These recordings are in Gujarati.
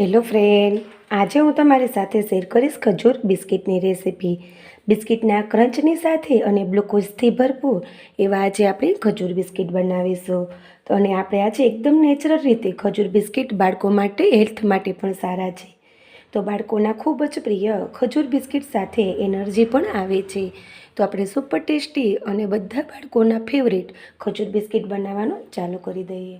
હેલો ફ્રેન્ડ આજે હું તમારી સાથે શેર કરીશ ખજૂર બિસ્કિટની રેસીપી બિસ્કિટના ક્રંચની સાથે અને ગ્લુકોઝથી ભરપૂર એવા આજે આપણે ખજૂર બિસ્કિટ બનાવીશું. તો અને આપણે આજે એકદમ નેચરલ રીતે ખજૂર બિસ્કિટ બાળકો માટે હેલ્થ માટે પણ સારા છે. તો બાળકોના ખૂબ જ પ્રિય ખજૂર બિસ્કિટ સાથે એનર્જી પણ આવે છે. તો આપણે સુપર ટેસ્ટી અને બધા બાળકોના ફેવરેટ ખજૂર બિસ્કિટ બનાવવાનું ચાલુ કરી દઈએ.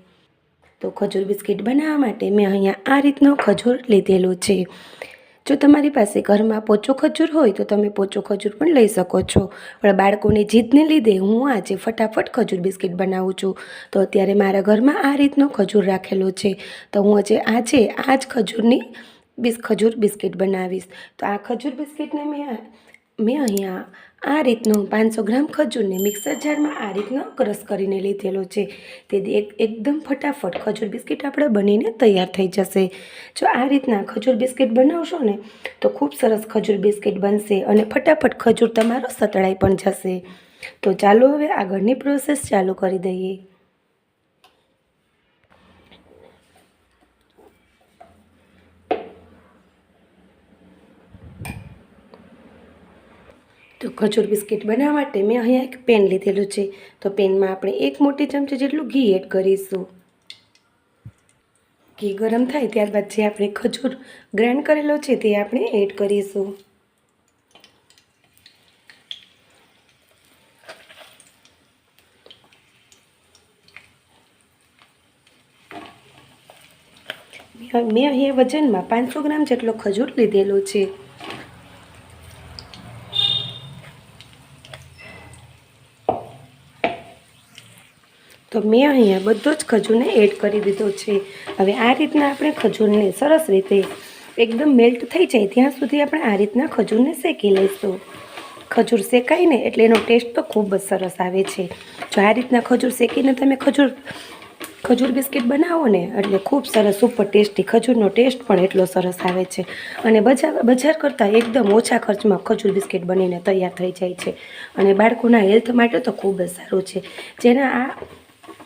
તો ખજૂર બિસ્કિટ બનાવવા માટે મેં અહીંયા આ રીતનો ખજૂર લીધેલો છે. જો તમારી પાસે ઘરમાં પોચો ખજૂર હોય તો તમે પોચો ખજૂર પણ લઈ શકો છો. પણ બાળકોની જીદને લીધે હું આજે ફટાફટ ખજૂર બિસ્કિટ બનાવું છું. તો અત્યારે મારા ઘરમાં આ રીતનો ખજૂર રાખેલો છે. તો હું આજે આજે આ જ ખજૂરની બિસ, ખજૂર બિસ્કિટ બનાવીશ. તો આ ખજૂર બિસ્કિટને મેં મેં અહીંયા આ રીતનું પાંચસો ગ્રામ ખજૂરને મિક્સર જારમાં આ રીતનો ક્રશ કરીને લીધેલો છે. તે એક એકદમ ફટાફટ ખજૂર બિસ્કિટ આપણે બનીને તૈયાર થઈ જશે. જો આ રીતના ખજૂર બિસ્કિટ બનાવશો ને, તો ખૂબ સરસ ખજૂર બિસ્કિટ બનશે અને ફટાફટ ખજૂર તમારો સતળાઈ પણ જશે. તો ચાલો હવે આગળની પ્રોસેસ ચાલુ કરી દઈએ. ખજૂર બિસ્કિટ બનાવવા માટે મેં અહીંયા એક પેન લીધેલું છે. તો પેનમાં આપણે એક મોટી ચમચી જેટલું ઘી એડ કરીશું. ઘી ગરમ થાય ત્યારબાદ જે આપણે ખજૂર ગ્રાઇન્ડ કરેલો છે તે આપણે એડ કરીશું. મેં અહીંયા વજનમાં પાંચસો ગ્રામ જેટલો ખજૂર લીધેલો છે. તો મેં અહીંયા બધો જ ખજૂરને એડ કરી દીધો છે. હવે આ રીતના આપણે ખજૂરને સરસ રીતે એકદમ મેલ્ટ થઈ જાય ત્યાં સુધી આપણે આ રીતના ખજૂરને શેકી લઈશું. ખજૂર શેકાઈને એટલે એનો ટેસ્ટ તો ખૂબ જ સરસ આવે છે. જો આ રીતના ખજૂર શેકીને તમે ખજૂર ખજૂર બિસ્કિટ બનાવો ને એટલે ખૂબ સરસ સુપર ટેસ્ટી ખજૂરનો ટેસ્ટ પણ એટલો સરસ આવે છે. અને બજાર બજાર કરતાં એકદમ ઓછા ખર્ચમાં ખજૂર બિસ્કિટ બનીને તૈયાર થઈ જાય છે. અને બાળકોના હેલ્થ માટે તો ખૂબ જ સારું છે. જેના આ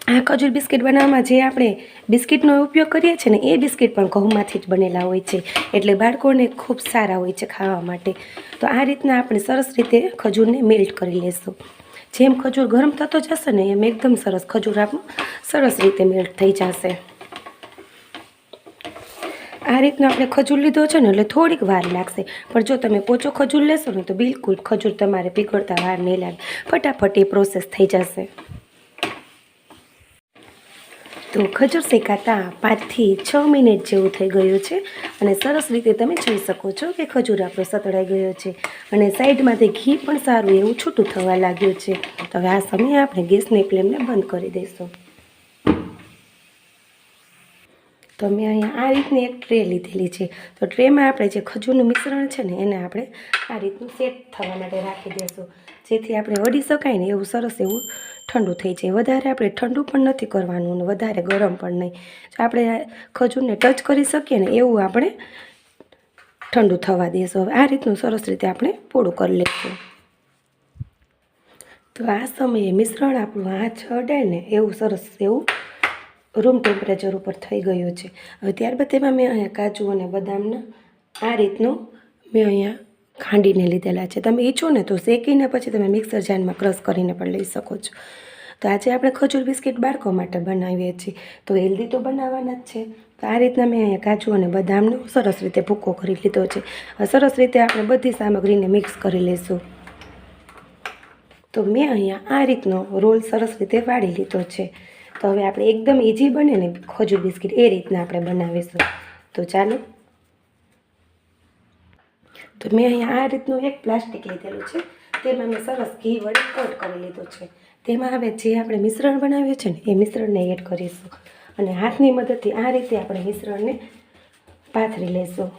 આ ખજૂર બિસ્કિટ બનાવવામાં જે આપણે બિસ્કિટનો ઉપયોગ કરીએ છીએ ને, એ બિસ્કિટ પણ ઘઉંમાંથી જ બનેલા હોય છે. એટલે બાળકોને ખૂબ સારા હોય છે ખાવા માટે. તો આ રીતના આપણે સરસ રીતે ખજૂરને મેલ્ટ કરી લેશું. જેમ ખજૂર ગરમ થતો જશે ને, એમ એકદમ સરસ ખજૂર આપણું સરસ રીતે મેલ્ટ થઈ જશે. આ રીતનો આપણે ખજૂર લીધો છે ને, એટલે થોડીક વાર લાગશે. પણ જો તમે પોચો ખજૂર લેશો ને, તો બિલકુલ ખજૂર તમારે પીગળતા વાર નહીં લાગે. ફટાફટ એ પ્રોસેસ થઈ જશે. તો ખજૂર શેકાતા પાંચથી છ મિનિટ જેવું થઈ ગયું છે અને સરસ રીતે તમે જોઈ શકો છો કે ખજૂર આપણો સતળાઈ ગયો છે અને સાઈડમાંથી ઘી પણ સારું એવું છૂટું થવા લાગ્યું છે. તો હવે આ સમયે આપણે ગેસની ફ્લેમને બંધ કરી દઈશું. તો મેં અહીંયા આ રીતની એક ટ્રે લીધેલી છે. તો ટ્રેમાં આપણે જે ખજૂરનું મિશ્રણ છે ને, એને આપણે આ રીતનું સેટ થવા માટે રાખી દઈશું. જેથી આપણે વળી શકાય ને એવું સરસ એવું ઠંડુ થઈ જાય. વધારે આપણે ઠંડુ પણ નથી કરવાનું ને વધારે ગરમ પણ નહીં. જો આપણે ખજૂરને ટચ કરી શકીએ ને એવું આપણે ઠંડુ થવા દઈશું. હવે આ રીતનું સરસ રીતે આપણે પોળું કરી લઈશું. તો આ સમયે મિશ્રણ આપણું હાથ અડાય ને એવું સરસ એવું રૂમ ટેમ્પરેચર ઉપર થઈ ગયું છે. હવે ત્યારબાદ તેમાં મેં અહીંયા કાજુ અને બદામના આ રીતનું મેં અહીંયા ખાંડીને લીધેલા છે. તમે ઈચ્છો ને તો શેકીને પછી તમે મિક્સર જારમાં ક્રશ કરીને પણ લઈ શકો છો. તો આજે આપણે ખજૂર બિસ્કિટ બાળકો માટે બનાવીએ છીએ. તો હેલ્ધી તો બનાવવાના જ છે. તો આ રીતના મેં અહીંયા કાજુ અને બદામનો સરસ રીતે ભૂકો કરી લીધો છે. સરસ રીતે આપણે બધી સામગ્રીને મિક્સ કરી લઈશું. તો મેં અહીંયા આ રીતનો રોલ સરસ રીતે વાળી લીધો છે. તો હવે આપણે એકદમ ઇઝી બને ને ખજૂર બિસ્કિટ એ રીતના આપણે બનાવીશું. તો ચાલો. તો મેં અહીંયા આ રીતનું એક પ્લાસ્ટિક લીધેલું છે. તેમાં મેં સરસ ઘી વડે કોટ કરી લીધું છે. તેમાં હવે જે આપણે મિશ્રણ બનાવ્યું છે ને, એ મિશ્રણને એડ કરીશું. અને હાથની મદદથી આ રીતે આપણે મિશ્રણને પાથરી લઈશું.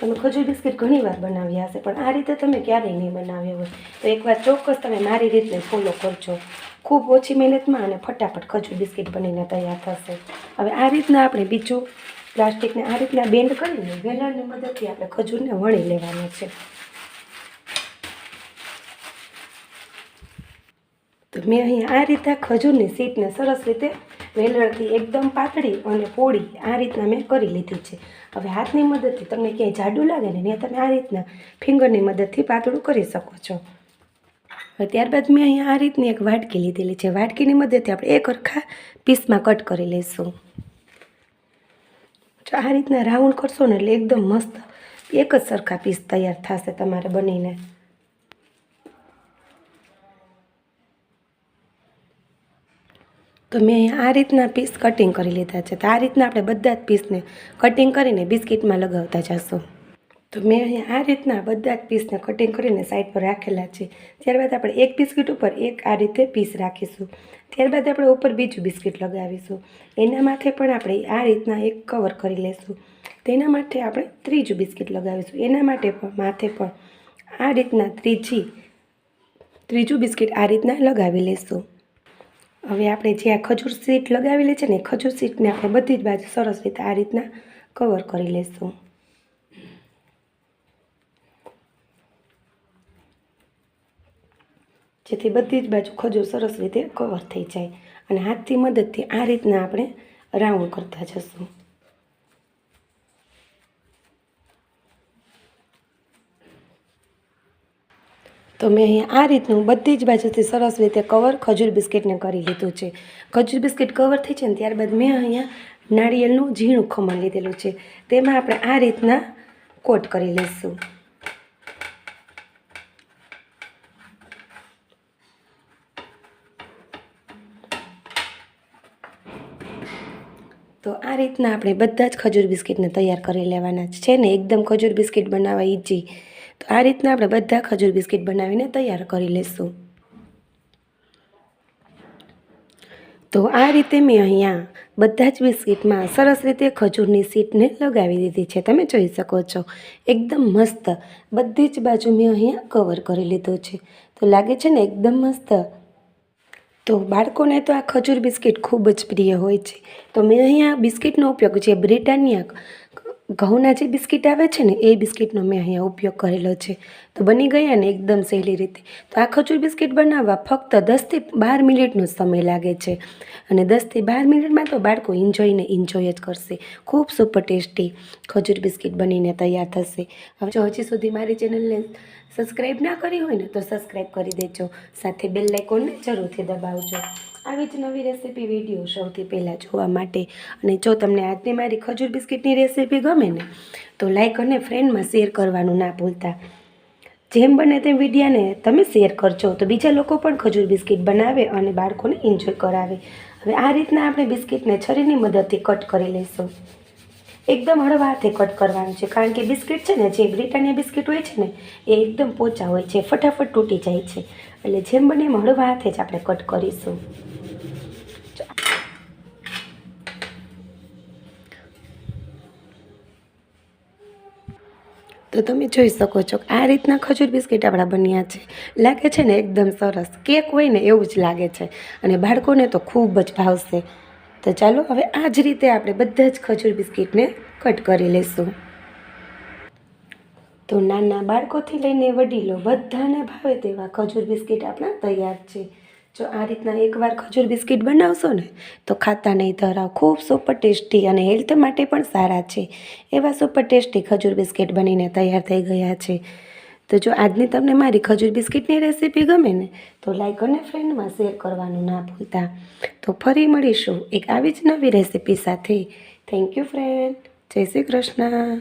તમે ખજૂર બિસ્કિટ ઘણી વાર બનાવ્યા હશે, પણ આ રીતે તમે ક્યારેય નહીં બનાવ્યા હોય. તો એકવાર ચોક્કસ તમે મારી રીતને ફોલો કરજો. ખૂબ ઓછી મહેનતમાં અને ફટાફટ ખજૂર બિસ્કિટ બનીને તૈયાર થશે. હવે આ રીતના આપણે બીજું પ્લાસ્ટિકને આ રીતના બેન્ડ કરીને વેલણની મદદથી આપણે ખજૂરને વણી લેવાનું છે. તો મેં અહીંયા આ રીતે ખજૂરની સીટને સરસ રીતે વેલણથી એકદમ પાતળી અને પોળી આ રીતના મેં કરી લીધી છે. હવે હાથની મદદથી તમને ક્યાંય જાડું લાગે ને ત્યાં તમે આ રીતના ફિંગરની મદદથી પાતળું કરી શકો છો. હવે ત્યારબાદ મેં અહીંયા આ રીતની એક વાટકી લીધેલી છે. વાટકીની મદદથી આપણે એક અરખા પીસમાં કટ કરી લઈશું. જો આ રીતના રાઉન્ડ કરશો ને એટલે એકદમ મસ્ત એક જ સરખા પીસ તૈયાર થશે તમારે બનીને. તો મેં આ રીતના પીસ કટિંગ કરી લીધા છે. તો આ રીતના આપણે બધા જ પીસને કટિંગ કરીને બિસ્કિટમાં લગાવતા જશું. તો મેં અહીંયા આ રીતના બધા જ પીસને કટિંગ કરીને સાઈડ પર રાખેલા છે. ત્યારબાદ આપણે એક બિસ્કિટ ઉપર એક આ રીતે પીસ રાખીશું. ત્યારબાદ આપણે ઉપર બીજું બિસ્કિટ લગાવીશું. એના માથે પણ આપણે આ રીતના એક કવર કરી લઈશું તેના માટે આપણે ત્રીજું બિસ્કિટ લગાવીશું. એના માટે પણ માથે પણ આ રીતના ત્રીજી, ત્રીજું બિસ્કિટ આ રીતના લગાવી લઈશું હવે આપણે જે આ ખજૂર સીટ લગાવેલી છે ને ખજૂર સીટને આપણે બધી જ બાજુ સરસ રીતે આ રીતના કવર કરી લઈશું જેથી બધી જ બાજુ ખજૂર સરસ રીતે કવર થઈ જાય. અને હાથથી મદદથી આ રીતના આપણે રાઉન્ડ કરતા જશું. તો મેં અહીંયા આ રીતનું બધી જ બાજુથી સરસ રીતે કવર ખજૂર બિસ્કિટને કરી લીધું છે. ખજૂર બિસ્કિટ કવર થઈ છે ને ત્યારબાદ મેં અહીંયા નાળિયેરનું ઝીણું ખમણ લીધેલું છે. તેમાં આપણે આ રીતના કોટ કરી લઈશું તો આ રીતના આપણે બધા જ ખજૂર બિસ્કિટને તૈયાર કરી લેવાના છે ને એકદમ ખજૂર બિસ્કિટ બનાવવા ઈજી તો આ રીતના આપણે બધા ખજૂર બિસ્કિટ બનાવીને તૈયાર કરી લઈશું તો આ રીતે મેં અહીંયા બધા જ બિસ્કિટમાં સરસ રીતે ખજૂરની સીટને લગાવી દીધી છે. તમે જોઈ શકો છો. એકદમ મસ્ત. બધી જ બાજુ મેં અહીંયા કવર કરી લીધું છે. તો લાગે છે ને એકદમ મસ્ત તો બાળકોને તો આ ખજૂર બિસ્કિટ ખૂબ જ પ્રિય હોય છે. તો મેં અહીંયા બિસ્કિટનો ઉપયોગ જે બ્રિટાનિયા ઘઉંના જે બિસ્કિટ આવે છે ને, એ બિસ્કિટનો મેં અહીંયા ઉપયોગ કરેલો છે. તો બની ગયા ને એકદમ સહેલી રીતે. તો આ ખજૂર બિસ્કિટ બનાવવા ફક્ત દસથી બાર મિનિટનો સમય લાગે છે. અને દસથી બાર મિનિટમાં તો બાળકો એન્જોયને એન્જોય જ કરશે. ખૂબ સુપર ટેસ્ટી ખજૂર બિસ્કિટ બનીને તૈયાર થશે. હવે જો હજી સુધી મારી ચેનલને સબસ્ક્રાઈબ ના કરી હોય ને, તો સબસ્ક્રાઈબ કરી દેજો. સાથે બેલ લાઇકોનને જરૂરથી દબાવજો. આવી જ નવી રેસીપી વીડિયો સૌથી પહેલાં જોવા માટે. અને જો તમને આજની મારી ખજૂર બિસ્કિટની રેસીપી ગમે ને, તો લાઈક અને ફ્રેન્ડમાં શેર કરવાનું ના ભૂલતા. જેમ બને તેમ વિડીયાને તમે શેર કરજો, તો બીજા લોકો પણ ખજૂર બિસ્કિટ બનાવે અને બાળકોને એન્જોય કરાવે. હવે આ રીતના આપણે બિસ્કિટને છરીની મદદથી કટ કરી લઈશું. એકદમ હળવા હાથે કટ કરવાનું છે, કારણ કે બિસ્કિટ છે ને, જે બ્રિટાનિયા બિસ્કિટ હોય છે ને, એ એકદમ પોચા હોય છે, ફટાફટ તૂટી જાય છે. એટલે જેમ બને એમ હળવા હાથે જ આપણે કટ કરીશું. તો તમે જોઈ શકો છો આ રીતના ખજૂર બિસ્કિટ આપણા બન્યા છે. લાગે છે ને એકદમ સરસ. કેક હોય ને એવું જ લાગે છે. અને બાળકોને તો ખૂબ જ ભાવશે. તો ચાલો હવે આ જ રીતે આપણે બધા જ ખજૂર બિસ્કિટને કટ કરી લઈશું. તો નાના બાળકોથી લઈને વડીલો બધાને ભાવે તેવા ખજૂર બિસ્કિટ આપણા તૈયાર છે. જો આ રીતના એકવાર ખજૂર બિસ્કિટ બનાવશો ને, તો ખાતા નહીં ધરાવ ખૂબ સુપર ટેસ્ટી અને હેલ્થ માટે પણ સારા છે. એવા સુપર ટેસ્ટી ખજૂર બિસ્કિટ બનીને તૈયાર થઈ ગયા છે. તો જો આજની તમને મારી ખજૂર બિસ્કિટની રેસીપી ગમે ને, તો લાઈક અને ફ્રેન્ડમાં શેર કરવાનું ના ભૂલતા. તો ફરી મળીશું એક આવી જ નવી રેસીપી સાથે. થેન્ક યુ ફ્રેન્ડ જય શ્રી કૃષ્ણ.